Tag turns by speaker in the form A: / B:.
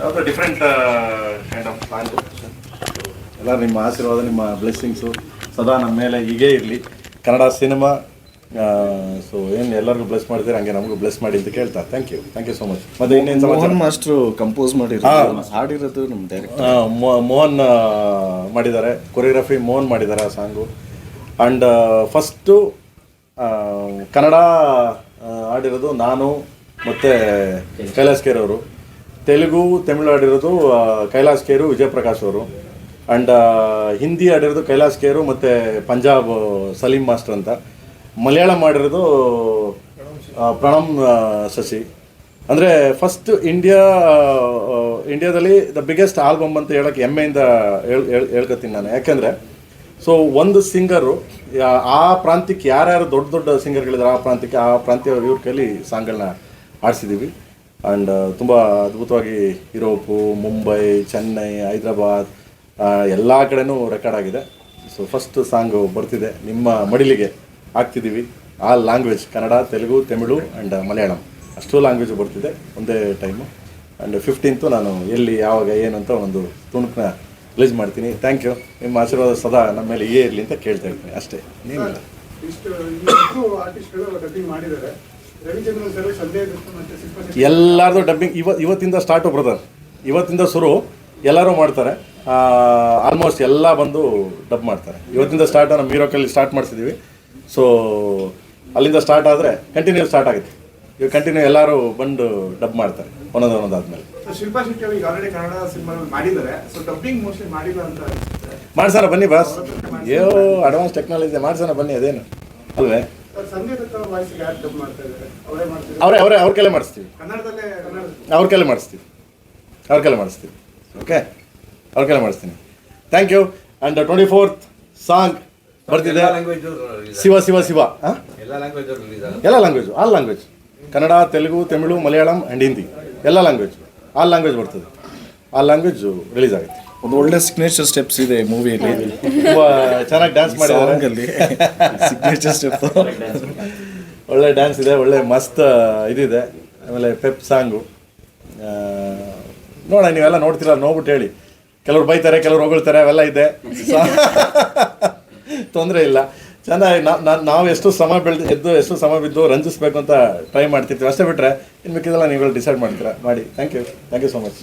A: ಯಾವುದು different kind of plan
B: ಎಲ್ಲ ನಿಮ್ಮ ಆಶೀರ್ವಾದ ನಿಮ್ಮ ಬ್ಲೆಸ್ಸಿಂಗ್ಸು ಸದಾ ನಮ್ಮ ಮೇಲೆ ಹೀಗೇ ಇರಲಿ. ಕನ್ನಡ ಸಿನಿಮಾ ಸೊ ಏನು ಎಲ್ಲರಿಗೂ ಬ್ಲೆಸ್ ಮಾಡ್ತೀರಾ ಹಂಗೆ ನಮಗೂ ಬ್ಲೆಸ್ ಮಾಡಿ ಅಂತ ಕೇಳ್ತಾ. Thank you thank you so much ಮತ್ತೆ ಇನ್ನೇನು
C: ಮೋಹನ್ ಮಾಸ್ಟ್ರು ಕಂಪೋಸ್ ಮಾಡಿದ್ರು ಹಾಡಿರೋದು ನಮ್ಮ
B: ಡೈರೆಕ್ಟರ್ ಮೋಹನ್ ಮಾಡಿದ್ದಾರೆ. ಕೊರಿಯೋಗ್ರಫಿ ಮೋಹನ್ ಮಾಡಿದ್ದಾರೆ ಆ ಸಾಂಗು ಆ್ಯಂಡ್ ಫಸ್ಟು ಕನ್ನಡ ಹಾಡಿರೋದು ಆಡಿರೋದು ನಾನು ಮತ್ತು ಕೈಲಾಸ್ ಕೇರ್ ಅವರು. ತೆಲುಗು ತಮಿಳು ಆಡಿರೋದು ಕೈಲಾಸ್ ಕೇರು ವಿಜಯಪ್ರಕಾಶ್ ಅವರು. ಆ್ಯಂಡ್ ಹಿಂದಿ ಆಡಿರೋದು ಕೈಲಾಸ್ ಕೇರು ಮತ್ತು ಪಂಜಾಬ್ ಸಲೀಂ ಮಾಸ್ಟರ್ ಅಂತ. ಮಲಯಾಳಂ ಮಾಡಿರೋದು ಆ, ಪ್ರಣಮ್ ಶಶಿ. ಅಂದರೆ ಫಸ್ಟ್ ಇಂಡಿಯಾ ಇಂಡಿಯಾದಲ್ಲಿ ದ ಬಿಗ್ಗೆಸ್ಟ್ ಆಲ್ಬಮ್ ಅಂತ ಹೇಳೋಕ್ಕೆ ಹೆಮ್ಮೆಯಿಂದ ಹೇಳ್ ಹೇಳ್- ಹೇಳ್ಕೊತೀನಿ ನಾನು. ಯಾಕೆಂದರೆ ಸೊ ಒಂದು ಸಿಂಗರು ಆ ಪ್ರಾಂತ್ಯಕ್ಕೆ ಯಾರ್ಯಾರು ದೊಡ್ಡ ದೊಡ್ಡ ಸಿಂಗರ್ಗಳಿದ್ದಾರೆ ಆ ಪ್ರಾಂತ್ಯಕ್ಕೆ ಆ ಪ್ರಾಂತ್ಯ ಇವ್ರ ಕೈಲಿ ಸಾಂಗ್ಗಳನ್ನ ಆಡಿಸಿದ್ದೀವಿ ಆ್ಯಂಡ್ ತುಂಬ ಅದ್ಭುತವಾಗಿ ಯುರೋಪು, ಮುಂಬೈ, ಚೆನ್ನೈ, ಹೈದ್ರಾಬಾದ್ ಎಲ್ಲ ಕಡೆನೂ ರೆಕಾರ್ಡ್ ಆಗಿದೆ. ಸೊ ಫಸ್ಟ್ ಸಾಂಗು ಬರ್ತಿದೆ. ನಿಮ್ಮ ಮಡಿಲಿಗೆ ಹಾಕ್ತಿದ್ದೀವಿ. ಆ ಲ್ಯಾಂಗ್ವೇಜ್ ಕನ್ನಡ, ತೆಲುಗು, ತಮಿಳು ಆ್ಯಂಡ್ ಮಲಯಾಳಂ. ಅಷ್ಟು ಲ್ಯಾಂಗ್ವೇಜ್ ಬರ್ತಿದೆ ಒಂದೇ ಟೈಮು ಆ್ಯಂಡ್ ಫಿಫ್ಟೀನ್ತು ನಾನು ಎಲ್ಲಿ, ಯಾವಾಗ, ಏನು ಅಂತ ಒಂದು ತುಣುಕನ್ನ ರಿಲೀಸ್ ಮಾಡ್ತೀನಿ. ಥ್ಯಾಂಕ್ ಯು ನಿಮ್ಮ ಆಶೀರ್ವಾದ ಸದಾ ನಮ್ಮ ಮೇಲೆ ಇಯೇ ಇರಲಿ ಅಂತ ಕೇಳ್ತಾ ಇರ್ತೀನಿ. ಅಷ್ಟೇ. ನೀನಿಲ್ಲ ಎಲ್ಲರದು ಡಬ್ಬಿಂಗ್ ಇವ ಇವತ್ತಿಂದ ಸ್ಟಾರ್ಟು ಬ್ರದರ್ ಇವತ್ತಿಂದ ಶುರು ಎಲ್ಲರೂ ಮಾಡ್ತಾರೆ. ಆಲ್ಮೋಸ್ಟ್ ಎಲ್ಲ ಬಂದು ಡಬ್ ಮಾಡ್ತಾರೆ. ಇವತ್ತಿಂದ ಸ್ಟಾರ್ಟ್ ನಮ್ಮ ಹೀರೋಕಲ್ಲಿ ಸ್ಟಾರ್ಟ್ ಮಾಡಿಸಿದ್ದೀವಿ ಸೊ ಅಲ್ಲಿಂದ ಸ್ಟಾರ್ಟ್ ಆದರೆ ಕಂಟಿನ್ಯೂ ಸ್ಟಾರ್ಟ್ ಆಗುತ್ತೆ. ಇವಾಗ ಕಂಟಿನ್ಯೂ ಎಲ್ಲರೂ ಬಂದು ಡಬ್ ಮಾಡ್ತಾರೆ ಒಂದೊಂದು ಒಂದೊಂದು ಆದಮೇಲೆ
D: ಶಿಲ್ಪಾ ಶೆಟ್ಟಿ ಆಲ್ರೆಡಿ ಕನ್ನಡ ಸಿನಿಮಾ ಮಾಡಿದ್ದಾರೆ. ಸೊ ಡಬ್ಬಿಂಗ್ ಮೋಸ್ಟ್ಲಿ ಮಾಡಿಲ್ಲ ಅಂತ ಅನ್ಸುತ್ತೆ.
B: ಮಾಡ್ಸೋಣ ಬನ್ನಿ ಬಾಸ್ ಏ ಅಡ್ವಾನ್ಸ್ ಟೆಕ್ನಾಲಜಿ ಮಾಡ್ಸೋಣ ಬನ್ನಿ ಅದೇನು. ಅಲ್ವೇ?
D: ಅವ್ರ ವಾಯ್ಸ್ಗೆ ಯಾರು ಡಬ್ ಮಾಡ್ತಾ ಇದ್ದಾರೆ. ಅವರೇ ಮಾಡ್ತಿದ್ದಾರೆ
B: ಅವರೇ ಕೈಲೇ ಮಾಡಿಸ್ತೀವಿ. ಅವ್ರ ಕೈಲೇ ಮಾಡಿಸ್ತೀವಿ. ಅವ್ರ ಕೈಲೇ ಮಾಡಿಸ್ತೀವಿ. ಓಕೆ ಅವ್ರ ಕೈಲೇ ಮಾಡಿಸ್ತೀನಿ. Thank you and twenty fourth song ಬರ್ತಿದೆ. ಶಿವ ಶಿವ ಶಿವ. ಹಾಂ?
E: ಎಲ್ಲ ಲ್ಯಾಂಗ್ವೇಜ್ ರಿಲೀಸ್ ಆಗುತ್ತೆ
B: ಎಲ್ಲ language all language Kannada Telugu Tamil Malayalam and Hindi. ಎಲ್ಲ ಲ್ಯಾಂಗ್ವೇಜ್ ಆಲ್ ಲ್ಯಾಂಗ್ವೇಜ್ ಬರ್ತದೆ. ಆ ಲ್ಯಾಂಗ್ವೇಜು ರಿಲೀಸ್ ಆಗುತ್ತೆ.
C: ಒಂದು ಒಳ್ಳೆ ಸಿಗ್ನೇಚರ್ ಸ್ಟೆಪ್ಸ್ ಇದೆ ಮೂವಿಯಲ್ಲಿ
B: ತುಂಬ ಚೆನ್ನಾಗಿ ಡ್ಯಾನ್ಸ್ ಮಾಡಿದ್ದಾರೆ.
C: ಸಾಂಗಲ್ಲಿ ಸಿಗ್ನೇಚರ್ ಸ್ಟೆಪ್
B: ಒಳ್ಳೆ ಡ್ಯಾನ್ಸ್ ಇದೆ ಒಳ್ಳೆ ಮಸ್ತ್ ಇದಿದೆ. ಆಮೇಲೆ ಪೆಪ್ ಸಾಂಗು ನೋಡ ನೀವೆಲ್ಲ ನೋಡ್ತೀರ ನೋಡ್ಬಿಟ್ಟು ಹೇಳಿ. ಕೆಲವ್ರು ಬೈತಾರೆ ಕೆಲವ್ರು ಹೊಗಳ್ತಾರೆ ಅವೆಲ್ಲ ಇದೆ. ತೊಂದರೆ ಇಲ್ಲ. ಚೆನ್ನಾಗಿ ನಾವು ಎಷ್ಟು ಶ್ರಮ ಬೆಳೆದು ಎದ್ದು ಎಷ್ಟು ಶ್ರಮ ಬಿದ್ದು ರಂಜಿಸ್ಬೇಕು ಅಂತ ಟ್ರೈ ಮಾಡ್ತಿರ್ತೀವಿ. ಅಷ್ಟೇ ಬಿಟ್ಟರೆ ಇನ್ನು ಮಿಕ್ಕಿದೆಲ್ಲ ನೀವೆಲ್ಲ ಡಿಸೈಡ್ ಮಾಡ್ತೀರಾ. ಮಾಡಿ. Thank you thank you so much